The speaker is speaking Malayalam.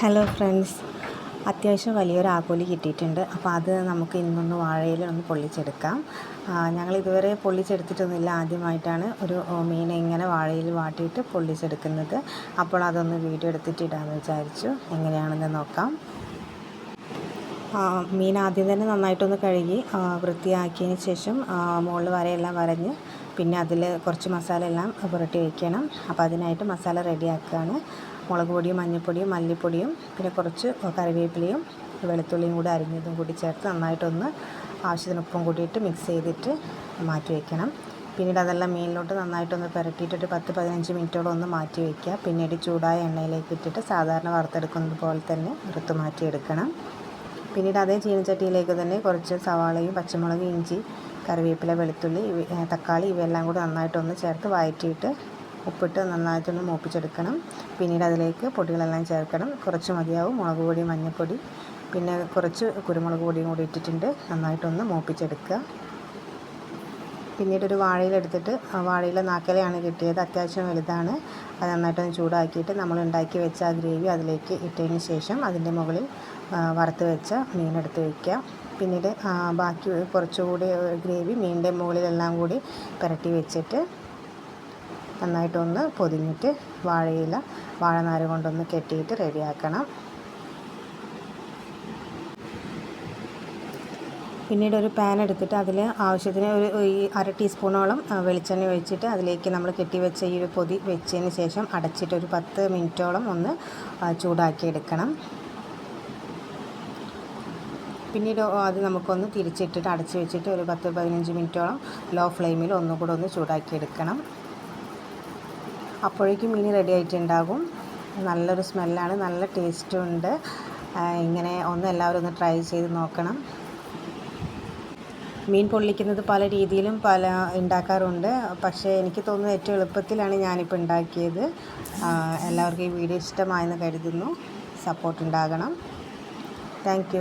ഹലോ ഫ്രണ്ട്സ് അത്യാവശ്യം വലിയൊരു ആക്കോലി കിട്ടിയിട്ടുണ്ട്. അപ്പോൾ അത് നമുക്ക് ഇന്നൊന്ന് വാഴയിൽ ഒന്ന് പൊള്ളിച്ചെടുക്കാം. ഞങ്ങൾ ഇതുവരെ പൊള്ളിച്ചെടുത്തിട്ടൊന്നുമില്ല. ആദ്യമായിട്ടാണ് ഒരു മീൻ ഇങ്ങനെ വാഴയിൽ വാട്ടിയിട്ട് പൊള്ളിച്ചെടുക്കുന്നത്. അപ്പോൾ അതൊന്ന് വീഡിയോ എടുത്തിട്ട് ഇടാമെന്ന് വിചാരിച്ചു. എങ്ങനെയാണെന്ന് നോക്കാം. മീൻ ആദ്യം തന്നെ നന്നായിട്ടൊന്ന് കഴുകി വൃത്തിയാക്കിയതിന് ശേഷം മുകളിൽ വരയെല്ലാം വരഞ്ഞ് പിന്നെ അതിൽ കുറച്ച് മസാല എല്ലാം പുരട്ടി വയ്ക്കണം അപ്പോൾ അതിനായിട്ട് മസാല റെഡിയാക്കുകയാണ്. മുളക് പൊടിയും മഞ്ഞൾപ്പൊടിയും മല്ലിപ്പൊടിയും പിന്നെ കുറച്ച് കറിവേപ്പിലയും വെളുത്തുള്ളിയും കൂടി അരിഞ്ഞതും കൂടി ചേർത്ത് നന്നായിട്ടൊന്ന് ആവശ്യത്തിന് ഉപ്പും കൂടിയിട്ട് മിക്സ് ചെയ്തിട്ട് മാറ്റി വയ്ക്കണം പിന്നീട് അതെല്ലാം മീനിലോട്ട് നന്നായിട്ടൊന്ന് പുരട്ടിയിട്ടിട്ട് പത്ത് പതിനഞ്ച് മിനിറ്റോളം ഒന്ന് മാറ്റി വയ്ക്കുക പിന്നീട് ചൂടായ എണ്ണയിലേക്ക് ഇട്ടിട്ട് സാധാരണ വറുത്തെടുക്കുന്നത് പോലെ തന്നെ വറുത്ത് മാറ്റിയെടുക്കണം. പിന്നീട് അതേ ചീനച്ചട്ടിയിലേക്ക് തന്നെ കുറച്ച് സവാളയും പച്ചമുളകും ഇഞ്ചി കറിവേപ്പില വെളുത്തുള്ളി തക്കാളി ഇവയെല്ലാം കൂടി നന്നായിട്ടൊന്ന് ചേർത്ത് വഴറ്റിയിട്ട് ഉപ്പിട്ട് നന്നായിട്ടൊന്ന് മൂപ്പിച്ചെടുക്കണം. പിന്നീട് അതിലേക്ക് പൊടികളെല്ലാം ചേർക്കണം. കുറച്ച് മതിയാവും. മുളക് പൊടി മഞ്ഞൾപ്പൊടി പിന്നെ കുറച്ച് കുരുമുളക് പൊടിയും കൂടി ഇട്ടിട്ടുണ്ട്. നന്നായിട്ടൊന്ന് മൂപ്പിച്ചെടുക്കുക. പിന്നീട് ഒരു വാഴയിലെടുത്തിട്ട് വാഴയിലെ നാക്കലയാണ് കിട്ടിയത്. അത്യാവശ്യം വലുതാണ്. അത് നന്നായിട്ടൊന്ന് ചൂടാക്കിയിട്ട് നമ്മൾ ഉണ്ടാക്കി വെച്ച ആ ഗ്രേവി അതിലേക്ക് ഇട്ടതിന് ശേഷം അതിന്റെ മുകളിൽ വറുത്ത് വെച്ച മീനെടുത്ത് വയ്ക്കുക പിന്നീട് ബാക്കി കുറച്ചുകൂടി ഗ്രേവി മീനിന്റെ മുകളിലെല്ലാം കൂടി പുരട്ടി വെച്ചിട്ട് നന്നായിട്ടൊന്ന് പൊതിഞ്ഞിട്ട് വാഴയില വാഴനാര് കൊണ്ടൊന്ന് കെട്ടിയിട്ട് റെഡിയാക്കണം. പിന്നീട് ഒരു പാൻ എടുത്തിട്ട് അതിൽ ആവശ്യത്തിന് ഒരു ഈ അര ടീസ്പൂണോളം വെളിച്ചെണ്ണ ഒഴിച്ചിട്ട് അതിലേക്ക് നമ്മൾ കെട്ടി വെച്ച ഈ ഒരു പൊതി വെച്ചതിന് ശേഷം അടച്ചിട്ട് ഒരു പത്ത് മിനിറ്റോളം ഒന്ന് ചൂടാക്കി എടുക്കണം പിന്നീട് അത് നമുക്കൊന്ന് തിരിച്ചിട്ടിട്ട് അടച്ച് വെച്ചിട്ട് ഒരു പത്ത് പതിനഞ്ച് മിനിറ്റോളം ലോ ഫ്ലെയിമിൽ ഒന്നുകൂടെ ഒന്ന് ചൂടാക്കി എടുക്കണം അപ്പോഴേക്കും മീൻ റെഡി ആയിട്ടുണ്ടാകും. നല്ലൊരു സ്മെല്ലാണ് നല്ല ടേസ്റ്റും ഉണ്ട്. ഇങ്ങനെ ഒന്ന് എല്ലാവരും ഒന്ന് ട്രൈ ചെയ്ത് നോക്കണം. മീൻ പൊള്ളിക്കുന്നത് പല രീതിയിലും പല ഉണ്ടാക്കാറുണ്ട്. പക്ഷേ എനിക്ക് തോന്നുന്നത് ഏറ്റവും എളുപ്പത്തിലാണ് ഞാനിപ്പോൾ ഉണ്ടാക്കിയത്. എല്ലാവർക്കും ഈ വീഡിയോ ഇഷ്ടമായെന്ന് കരുതുന്നു. സപ്പോർട്ട് ഉണ്ടാകണം. താങ്ക്